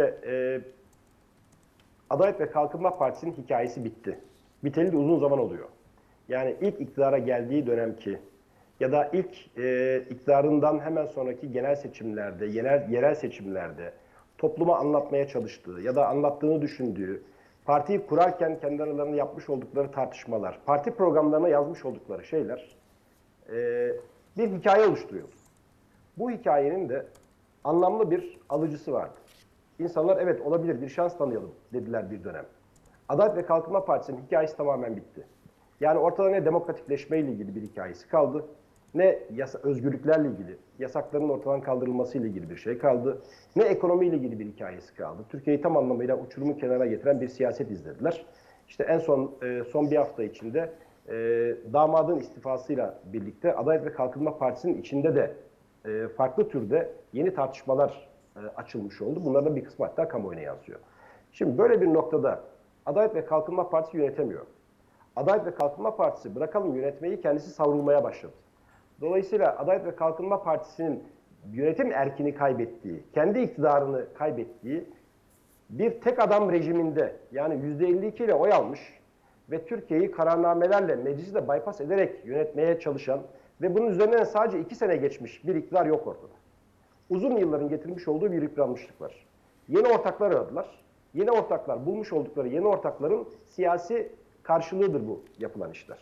e, Adalet ve Kalkınma Partisi'nin hikayesi bitti. Biteli de uzun zaman oluyor. Yani ilk iktidara geldiği dönemki ya da ilk e, iktidarından hemen sonraki genel seçimlerde, yerel, yerel seçimlerde topluma anlatmaya çalıştığı ya da anlattığını düşündüğü, partiyi kurarken kendi aralarında yapmış oldukları tartışmalar, parti programlarına yazmış oldukları şeyler e, bir hikaye oluşturuyor. Bu hikayenin de anlamlı bir alıcısı vardı. İnsanlar evet olabilir bir şans tanıyalım dediler bir dönem. Adalet ve Kalkınma Partisi'nin hikayesi tamamen bitti. Yani ortada ne demokratikleşme ile ilgili bir hikayesi kaldı, ne yasa, özgürlüklerle ilgili, yasakların ortadan kaldırılması ile ilgili bir şey kaldı, ne ekonomiyle ilgili bir hikayesi kaldı. Türkiye'yi tam anlamıyla uçurumun kenarına getiren bir siyaset izlediler. İşte en son e, son bir hafta içinde e, damadın istifasıyla birlikte Adalet ve Kalkınma Partisi'nin içinde de e, farklı türde yeni tartışmalar açılmış oldu. Bunlardan bir kısmı hatta kamuoyuna yansıyor. Şimdi böyle bir noktada Adalet ve Kalkınma Partisi yönetemiyor. Adalet ve Kalkınma Partisi bırakalım yönetmeyi kendisi savrulmaya başladı. Dolayısıyla Adalet ve Kalkınma Partisi'nin yönetim erkini kaybettiği, kendi iktidarını kaybettiği bir tek adam rejiminde yani %52 ile oy almış ve Türkiye'yi kararnamelerle meclisi de bypass ederek yönetmeye çalışan ve bunun üzerinden sadece iki sene geçmiş bir iktidar yok ortada. Uzun yılların getirmiş olduğu bir yıpranmışlık var. Yeni ortaklar aradılar. Yeni ortaklar, bulmuş oldukları yeni ortakların siyasi karşılığıdır bu yapılan işler.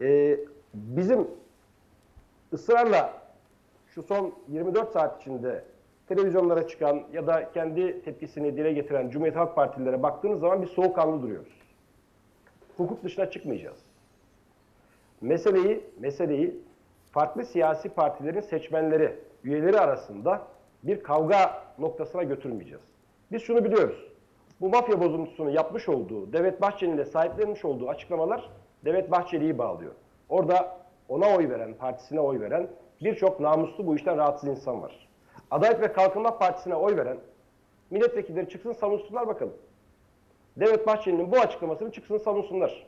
Ee, bizim ısrarla şu son 24 saat içinde televizyonlara çıkan ya da kendi tepkisini dile getiren Cumhuriyet Halk Partililere baktığınız zaman bir soğukkanlı duruyoruz. Hukuk dışına çıkmayacağız. Meseleyi, meseleyi farklı siyasi partilerin seçmenleri, üyeleri arasında bir kavga noktasına götürmeyeceğiz. Biz şunu biliyoruz. Bu mafya bozuntusunu yapmış olduğu, Devlet Bahçeli'yle sahiplenmiş olduğu açıklamalar Devlet Bahçeli'yi bağlıyor. Orada ona oy veren, partisine oy veren birçok namuslu bu işten rahatsız insan var. Adalet ve Kalkınma Partisi'ne oy veren milletvekilleri çıksın savunsunlar bakalım. Devlet Bahçeli'nin bu açıklamasını çıksın savunsunlar.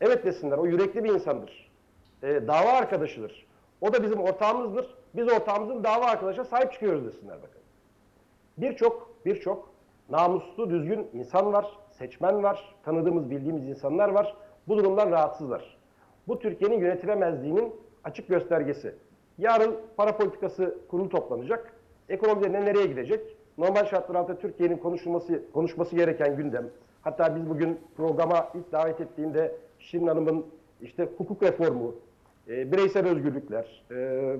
Evet desinler, o yürekli bir insandır. Ee, dava arkadaşıdır. O da bizim ortağımızdır. Biz ortağımızın dava arkadaşa sahip çıkıyoruz desinler bakın. Birçok, birçok namuslu, düzgün insan var, seçmen var, tanıdığımız, bildiğimiz insanlar var. Bu durumdan rahatsızlar. Bu Türkiye'nin yönetilemezliğinin açık göstergesi. Yarın para politikası kurulu toplanacak. Ekonomide ne nereye gidecek? Normal şartlar altında Türkiye'nin konuşulması konuşması gereken gündem. Hatta biz bugün programa ilk davet ettiğinde Şirin Hanım'ın işte hukuk reformu, e, bireysel özgürlükler, e,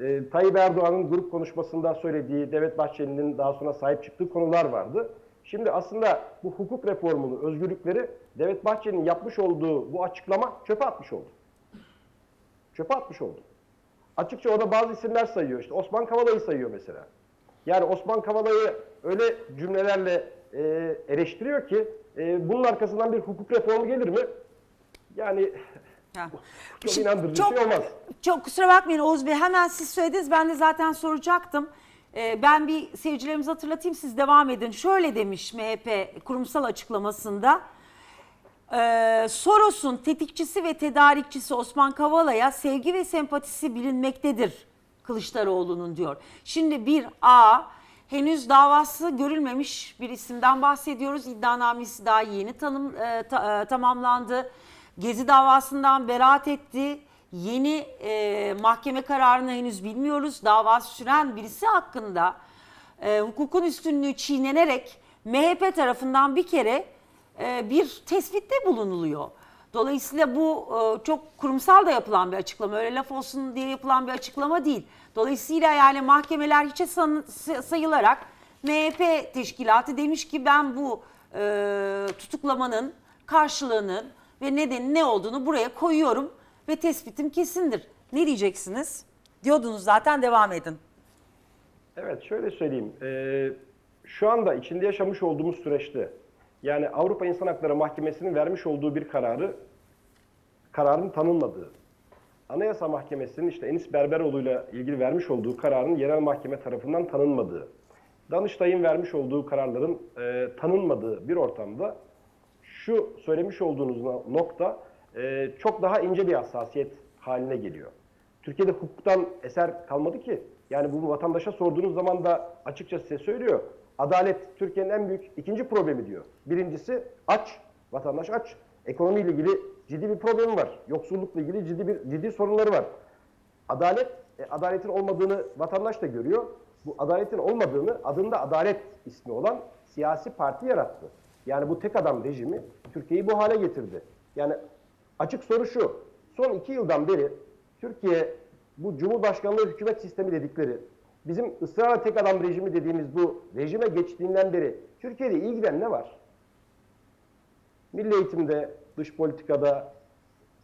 e, Tayyip Erdoğan'ın grup konuşmasında söylediği, Devlet Bahçeli'nin daha sonra sahip çıktığı konular vardı. Şimdi aslında bu hukuk reformunu, özgürlükleri Devlet Bahçeli'nin yapmış olduğu bu açıklama çöpe atmış oldu. Çöpe atmış oldu. Açıkça orada bazı isimler sayıyor. İşte Osman Kavala'yı sayıyor mesela. Yani Osman Kavala'yı öyle cümlelerle e, eleştiriyor ki e, bunun arkasından bir hukuk reformu gelir mi? Yani Ha. çok Şimdi inandırıcı çok- şey olmaz. Çok kusura bakmayın Oğuz Bey hemen siz söylediniz ben de zaten soracaktım. Ee, ben bir seyircilerimize hatırlatayım siz devam edin. Şöyle demiş MHP kurumsal açıklamasında. Ee, Soros'un tetikçisi ve tedarikçisi Osman Kavala'ya sevgi ve sempatisi bilinmektedir Kılıçdaroğlu'nun diyor. Şimdi bir A henüz davası görülmemiş bir isimden bahsediyoruz. İddianamesi daha yeni tanım, e, ta- e, tamamlandı. Gezi davasından beraat etti. Yeni e, mahkeme kararını henüz bilmiyoruz. Dava süren birisi hakkında e, hukukun üstünlüğü çiğnenerek MHP tarafından bir kere e, bir tespitte bulunuluyor. Dolayısıyla bu e, çok kurumsal da yapılan bir açıklama. Öyle laf olsun diye yapılan bir açıklama değil. Dolayısıyla yani mahkemeler hiçe sayılarak MHP teşkilatı demiş ki ben bu e, tutuklamanın karşılığını ve nedeni ne olduğunu buraya koyuyorum ve tespitim kesindir. Ne diyeceksiniz? Diyordunuz zaten devam edin. Evet şöyle söyleyeyim. Ee, şu anda içinde yaşamış olduğumuz süreçte yani Avrupa İnsan Hakları Mahkemesi'nin vermiş olduğu bir kararı kararın tanınmadığı, Anayasa Mahkemesi'nin işte Enis Berberoğlu'yla ilgili vermiş olduğu kararın yerel mahkeme tarafından tanınmadığı, Danıştay'ın vermiş olduğu kararların e, tanınmadığı bir ortamda şu söylemiş olduğunuz no- nokta e, çok daha ince bir hassasiyet haline geliyor. Türkiye'de hukuktan eser kalmadı ki. Yani bu vatandaşa sorduğunuz zaman da açıkça size söylüyor. adalet Türkiye'nin en büyük ikinci problemi diyor. Birincisi aç, vatandaş aç. Ekonomiyle ilgili ciddi bir problemi var. Yoksullukla ilgili ciddi bir ciddi sorunları var. Adalet, e, adaletin olmadığını vatandaş da görüyor. Bu adaletin olmadığını adında adalet ismi olan siyasi parti yarattı. Yani bu tek adam rejimi Türkiye'yi bu hale getirdi. Yani açık soru şu. Son iki yıldan beri Türkiye bu Cumhurbaşkanlığı hükümet sistemi dedikleri bizim ısrarla tek adam rejimi dediğimiz bu rejime geçtiğinden beri Türkiye'de iyi giden ne var? Milli eğitimde, dış politikada,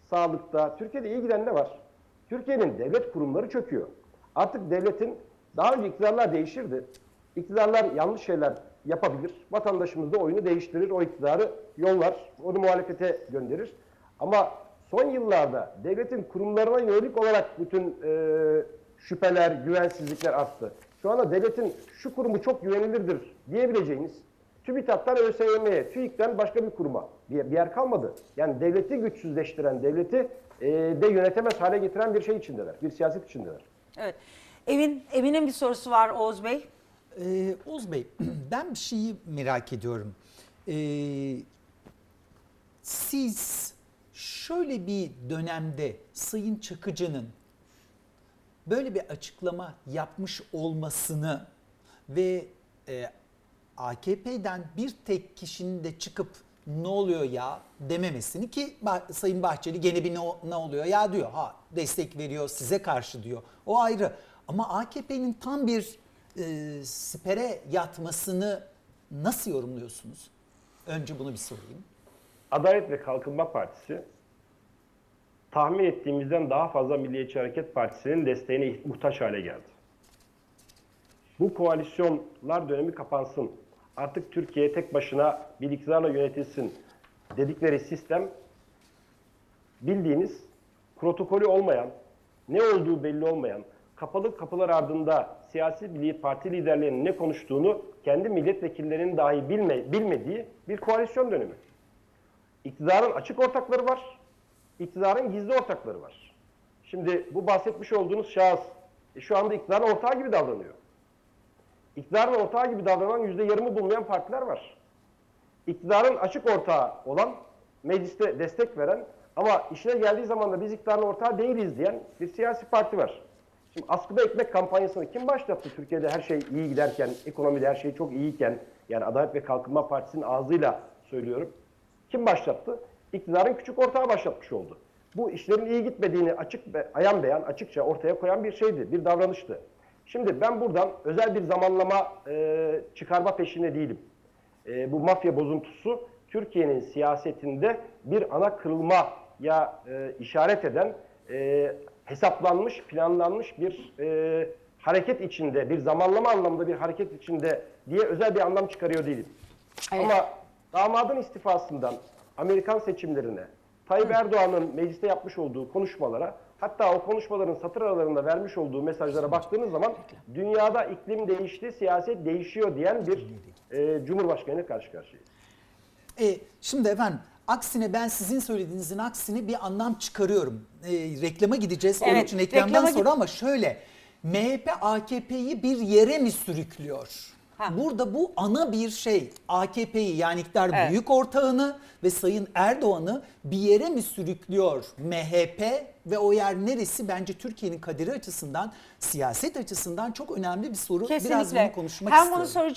sağlıkta, Türkiye'de iyi giden ne var? Türkiye'nin devlet kurumları çöküyor. Artık devletin daha önce iktidarlar değişirdi. İktidarlar yanlış şeyler yapabilir. Vatandaşımız da oyunu değiştirir. O iktidarı yollar, onu muhalefete gönderir. Ama son yıllarda devletin kurumlarına yönelik olarak bütün e, şüpheler, güvensizlikler arttı. Şu anda devletin şu kurumu çok güvenilirdir diyebileceğiniz TÜBİTAK'tan ÖSYM'ye, TÜİK'ten başka bir kuruma bir, bir yer kalmadı. Yani devleti güçsüzleştiren, devleti e, de yönetemez hale getiren bir şey içindeler, bir siyaset içindeler. Evet. Evin Emin'in bir sorusu var Oğuz Bey. Ee, Oğuz Bey, ben bir şeyi merak ediyorum. Ee, siz şöyle bir dönemde Sayın Çakıcı'nın böyle bir açıklama yapmış olmasını ve e, AKP'den bir tek kişinin de çıkıp ne oluyor ya dememesini ki Sayın Bahçeli gene bir ne, ne oluyor ya diyor. Ha destek veriyor size karşı diyor. O ayrı. Ama AKP'nin tam bir e, sipere yatmasını nasıl yorumluyorsunuz? Önce bunu bir sorayım. Adalet ve Kalkınma Partisi tahmin ettiğimizden daha fazla Milliyetçi Hareket Partisi'nin desteğine muhtaç hale geldi. Bu koalisyonlar dönemi kapansın. Artık Türkiye tek başına bir iktidarla yönetilsin dedikleri sistem bildiğiniz protokolü olmayan, ne olduğu belli olmayan, kapalı kapılar ardında siyasi parti liderlerinin ne konuştuğunu kendi milletvekillerinin dahi bilme, bilmediği bir koalisyon dönemi. İktidarın açık ortakları var, iktidarın gizli ortakları var. Şimdi bu bahsetmiş olduğunuz şahıs e, şu anda iktidarın ortağı gibi davranıyor. İktidarın ortağı gibi davranan yüzde yarımı bulmayan partiler var. İktidarın açık ortağı olan, mecliste destek veren ama işine geldiği zaman da biz iktidarın ortağı değiliz diyen bir siyasi parti var. Şimdi askıda ekmek kampanyasını kim başlattı Türkiye'de her şey iyi giderken, ekonomide her şey çok iyiyken, yani Adalet ve Kalkınma Partisi'nin ağzıyla söylüyorum. Kim başlattı? İktidarın küçük ortağı başlatmış oldu. Bu işlerin iyi gitmediğini açık ve ayan beyan açıkça ortaya koyan bir şeydi, bir davranıştı. Şimdi ben buradan özel bir zamanlama e, çıkarma peşinde değilim. E, bu mafya bozuntusu Türkiye'nin siyasetinde bir ana kırılmaya e, işaret eden e, hesaplanmış, planlanmış bir e, hareket içinde, bir zamanlama anlamında bir hareket içinde diye özel bir anlam çıkarıyor değilim. Evet. Ama damadın istifasından Amerikan seçimlerine, Tayyip Erdoğan'ın mecliste yapmış olduğu konuşmalara, hatta o konuşmaların satır aralarında vermiş olduğu mesajlara baktığınız zaman dünyada iklim değişti, siyaset değişiyor diyen bir e, Cumhurbaşkanı karşı karşıyayız. E, şimdi efendim aksine ben sizin söylediğinizin aksine bir anlam çıkarıyorum. E, reklama gideceğiz onun Evet, için reklamdan sonra ama şöyle MHP AKP'yi bir yere mi sürüklüyor? Ha. Burada bu ana bir şey AKP'yi yani iktidar Evet. büyük ortağını ve Sayın Erdoğan'ı bir yere mi sürüklüyor MHP ve o yer neresi bence Türkiye'nin kaderi açısından siyaset açısından çok önemli bir soru. Biraz Kesinlikle. bunu konuşmak Hem istiyorum. bunu soracağım.